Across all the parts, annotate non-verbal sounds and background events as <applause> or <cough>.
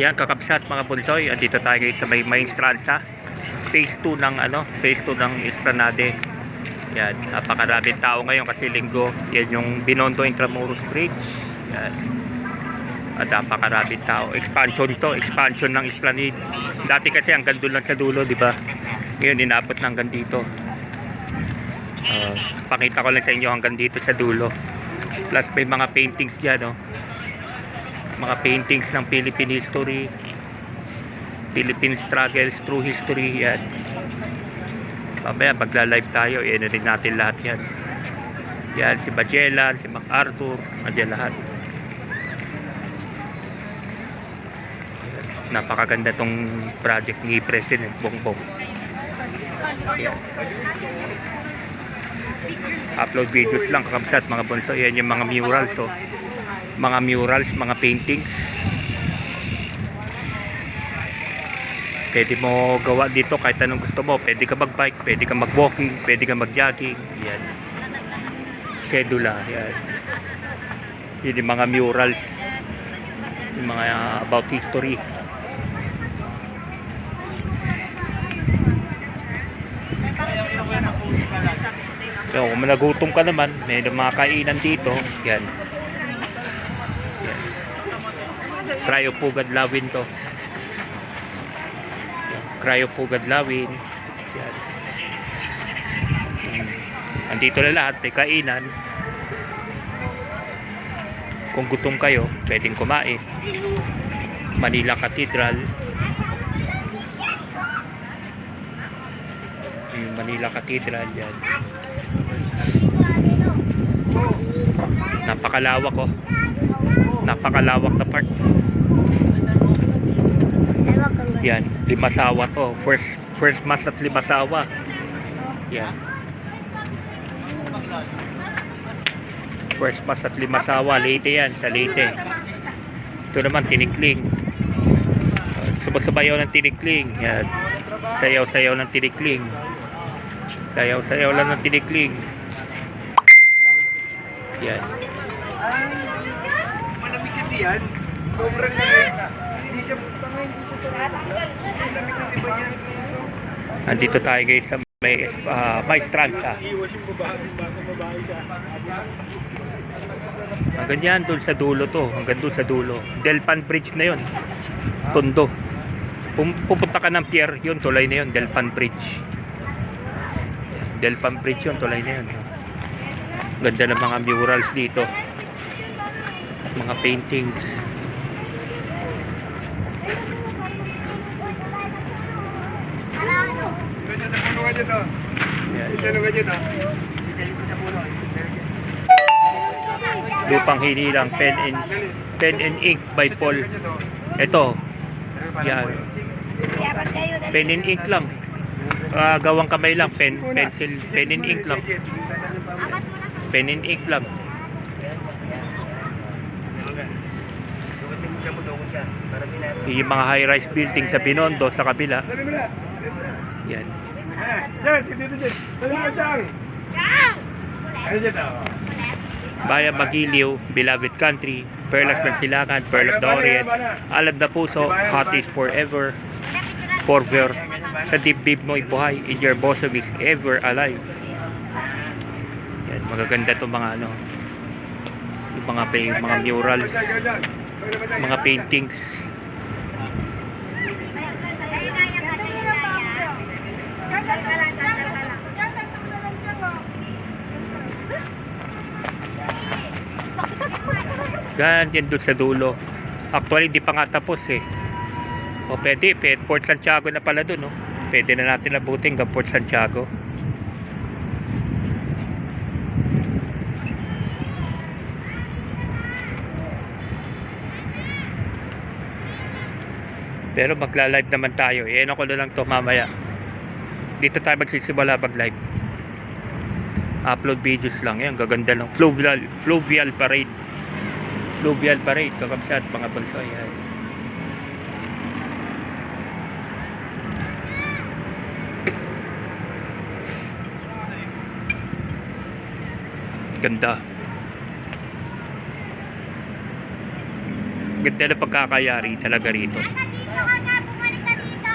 Yan, kakabsat mga bunsoy. Andito tayo sa may main stransa. Phase 2 ng ano, phase 2 ng Esplanade. Yan, napakaraming tao ngayon kasi linggo. Yan yung Binondo Intramuros Bridge. Yan. At napakaraming tao. Expansion to, expansion ng Esplanade. Dati kasi hanggang doon lang sa dulo, di ba? Ngayon, inabot na hanggang dito. Ah, pakita ko lang sa inyo hanggang dito sa dulo. Plus may mga paintings dyan, no? Mga paintings ng Philippine history, Philippine struggles through history, yan. Mamaya magla-live tayo, rin natin lahat yan. Yan, si Magellan, si MacArthur, andyan lahat. Napakaganda tong project ni President Bongbong. Yan. Upload videos lang kakabsat mga bonso. Yan yung mga murals oh. Mga murals, mga paintings. Pwede mo gawa dito kahit anong gusto mo. Pwede ka mag-bike, pwede ka mag-walking, pwede ka mag-jogging. Yan. Sedula, yan. Yun yung mga murals. Yung mga about history. So, kung nagutom ka naman, may mga kainan dito. Yan. Cryo Pugad Lawin to. Yan. Cryo Pugad Lawin. Yan. Hmm. Andito na lahat, may kainan. Kung gutom kayo, pwedeng kumain. Manila Cathedral. Yung Manila Cathedral yan. Napakalawak oh. Napakalawak na park. Yan, Limasawa to. First first mass at Limasawa. Yan. First mass at Limasawa, Leyte yan, sa Leyte. Ito naman Tinikling. Sumasabayaw ng Tinikling. Yan. Sayaw-sayaw ng Tinikling. Sayaw-sayaw lang ng Tinikling. Yan. Malamig kasi yan. Sobrang lamig. Hindi siya hindi siya Nandito tayo guys sa may uh, babae siya. Hanggang yan, doon sa dulo to. Hanggang doon sa dulo. Delpan Bridge na yon. Tondo. Pum- pupunta ka ng pier, yun, tulay na yun. Delpan Bridge. Delpan Bridge yun, tulay na yun. Ganda ng mga murals dito. Mga paintings. Ganyan dyan to. Yan. Ganyan to. Lupang hinilang, pen and, pen and ink by Paul. Ito, yan. Pen and ink lang. Ah, gawang kamay lang, pen, pencil, pen and ink lang. Pen and ink lang. Yung mga high-rise building sa Binondo sa kabila. Yan. Eh, Diyan, dito dyan. Dali. Ano dyan to? Bayan Magiliw, Beloved Country, Perlas ng Silangan, Pearl of the Orient, Alad na Puso, Hot is Forever, Forever, sa dibdib mo ibuhay, in your bosom is ever alive. Yan, magaganda to mga ano, yung mga, pa- mga murals, mga paintings. Ganyan doon sa dulo. Actually, di pa nga tapos eh. O pwede, pwede, Port Santiago na pala doon, no? Pwede na natin abutin hanggang Port Santiago. Pero magla-live naman tayo. Iyan ako na lang to mamaya. Dito tayo magsisimula mag-live. Upload videos lang. Yan, gaganda lang. Fluvial, fluvial parade. Fluvial parade. Kakabsat mga bansa. Yan. Ganda. Ganda na pagkakayari talaga rito. Dito ka nga, bumalik ka dito.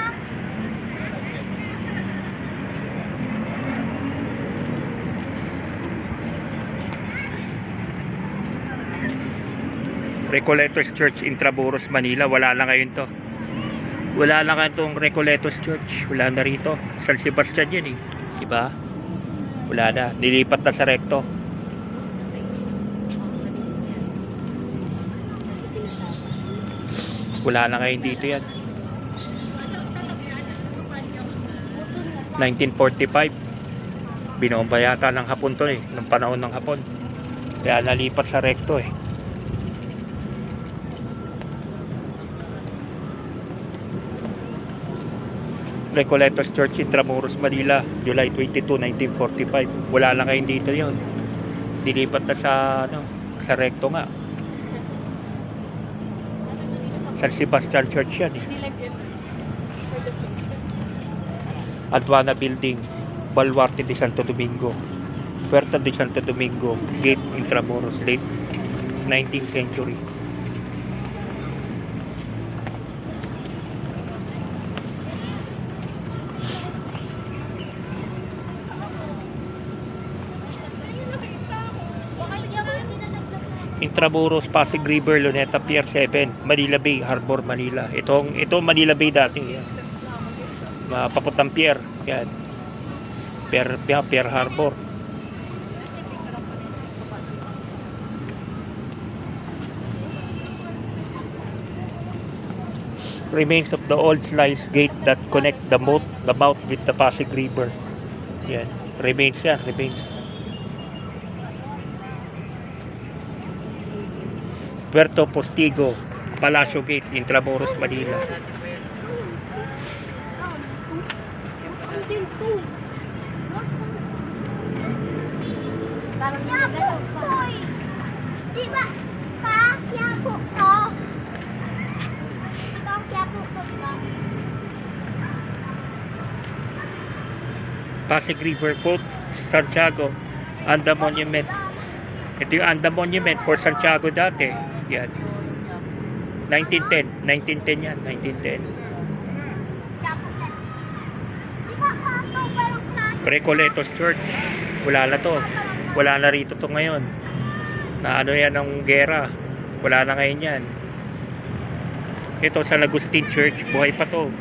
Recoletos Church Intramuros, Manila. Wala na ngayon to. Wala na ngayon tong Recoletos Church. Wala na rito. San Sebastian yun eh. Diba? Wala na. Nilipat na sa recto. Wala na ngayon dito yan. 1945. Binomba yata ng hapon to eh. Nung panahon ng hapon. Kaya nalipat sa recto eh. Recoletos Church Intramuros, Manila, July 22, 1945. Wala lang ngayon dito yon. Dilipat na sa, ano, sa recto nga. San Sebastian Church yan eh. Adwana Building, Baluarte de Santo Domingo, Puerta de Santo Domingo, Gate Intramuros, late 19th century. Baka hindi ako yung dinadagdag na. Intramuros, Pasig River, Luneta Pier 7, Manila Bay, Harbor, Manila. Itong ito Manila Bay dati. Yan. Mapaputang pier. Yan. Pier, pier, pier Harbor. Remains of the old slice gate that connect the mouth, the mouth with the Pasig River. Yan. Remains yan. Remains. Puerto Postigo, Palacio Gate, Intramuros, Manila. Pasig River Fort, Santiago, Anda Monument. Ito yung Anda Monument for Santiago dati. Yan. 1910. 1910 yan. 1910. Quiapo yan. Di ba, Pato, parang klase? Recoletos Church. Wala na to. Wala na rito to ngayon. Na ano yan ng gera. Wala na ngayon yan. Ito San Agustin Church. Buhay pa to.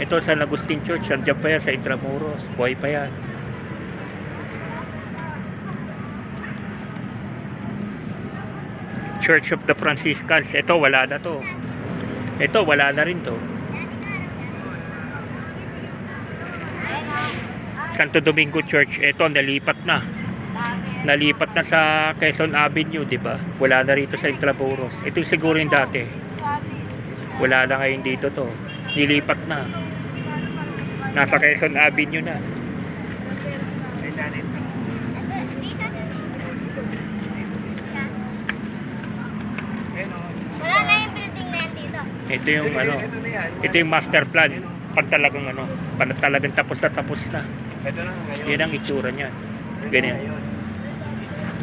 Ito San Agustin Church. Nandiyan pa yan sa Intramuros. Buhay pa yan. Church of the Franciscans. Ito wala na to. Ito wala na rin to. Santo Domingo Church. Ito nalipat na. Nalipat na sa Quezon Avenue, di ba? Wala na rito sa Intramuros. Ito siguro yung dati. Wala na ngayon dito to. Nilipat na. Nasa Quezon Avenue na. Wala na yung building na yan dito. Ito yung ano. Ito yung master plan. Pag talagang ano, pag talagang tapos na tapos na. Ito na ngayon. Yan ang itsura niya. Ganyan.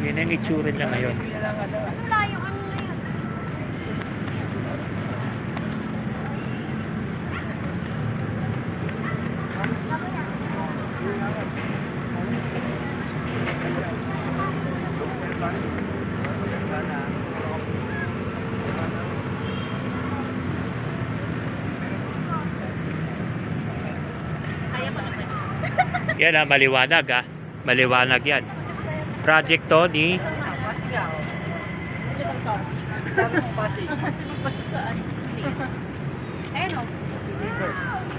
Yan ang itsura niya ngayon. Yan ah, maliwanag ah. Maliwanag yan. Project to ni Sabi mo Pasig.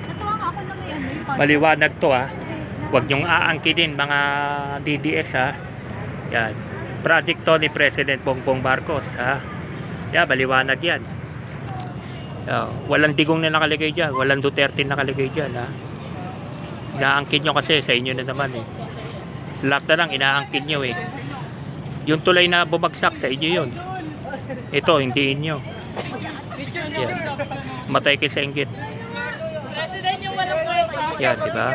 Natuwa ka ako na may ano yung maliwanag to ah. Huwag niyong aangkinin mga DDS ha. Yan. Project to ni President Bongbong Marcos ha. Yan, maliwanag yan. Oh, walang digong na nakalagay dyan. Walang Duterte na nakalagay dyan ha. Inaangkin nyo kasi sa inyo na naman eh. Lahat na lang inaangkin nyo eh. Yung tulay na bumagsak sa inyo yun. Ito, hindi inyo. Yan. Matay kayo sa inggit. Yan, di ba?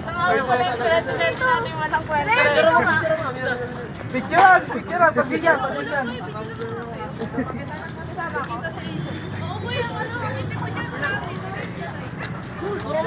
Saka Ano pala yung president natin walang kwento. Ito nga. Picturean, picturean, pagbigyan, pagbigyan. Oo, kuya, ano? Hindi ko niya Puro mo si Vivian.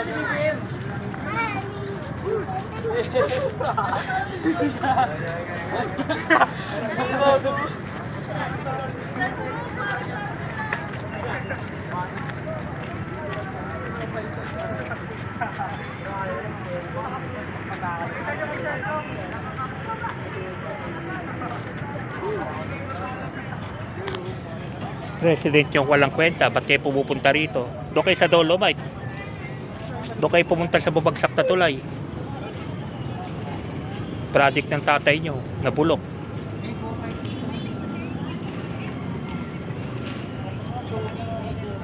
Resident yung walang kwenta, ba't kayo pumupunta rito? Doon kayo sa Dolomite. Doon kayo pumunta sa babagsak na tulay. Project ng tatay nyo, nabulok.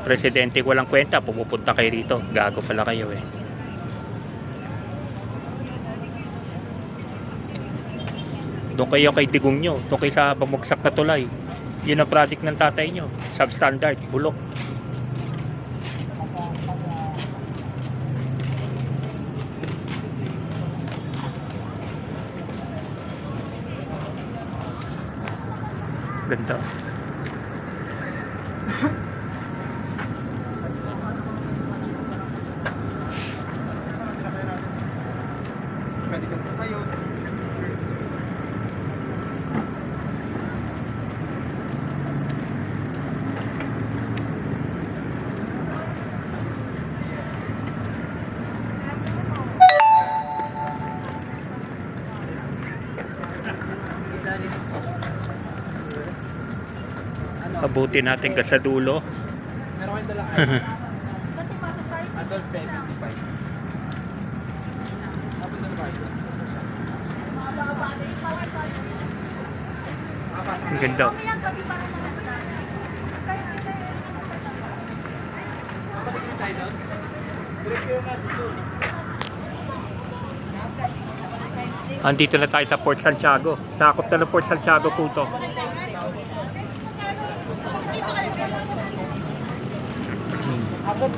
Presidente walang kwenta, pumupunta kayo rito. Gago pala kayo eh. Doon kayo kay digong nyo, doon kayo sa bumagsak na tulay. Yun ang project ng tatay nyo. Substandard, bulok. Ganda. Abuti natin ka sa dulo. Meron kayong dala <laughs> tayo. Adult 75. Tapos na ba? Power tayo. Ang ganda. Andito na tayo sa Port Santiago. Sakop na ng Port Santiago po to. Hmm. Agad, lakad. Hindi ka sa kami sa plastic. Yun,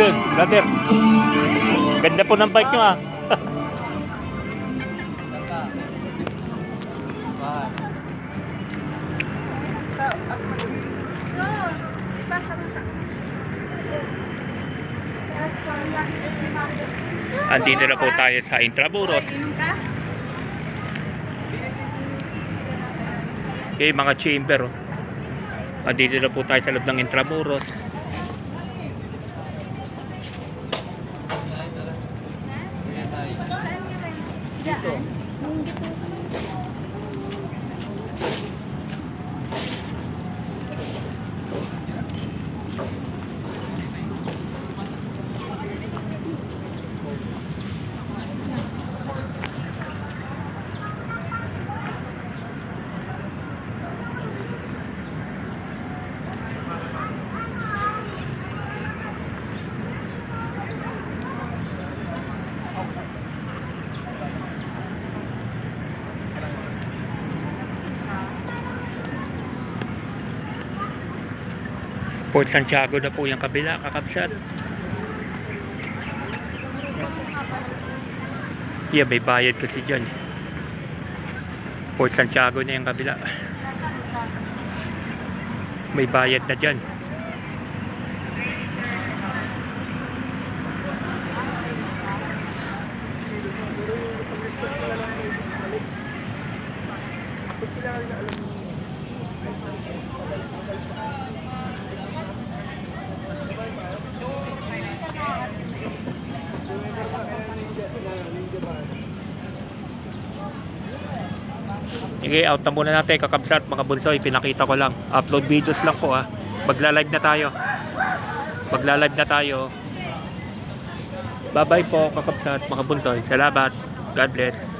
yun, brother. Ganda po ng bike nyo ah. Andito na po tayo sa Intramuros. Okay, mga chamber. Oh. Andito na po tayo sa loob ng Intramuros. Port Santiago na po yung kabila, kakabsat. Yeah, may bayad kasi dyan. Port Santiago na yung kabila. May bayad na dyan. Sige, out na muna natin kakabsat mga bunsoy. Pinakita ko lang. Upload videos lang po ah. Magla-live na tayo. Magla-live na tayo. Bye-bye po kakabsat mga bunsoy. Salamat. God bless.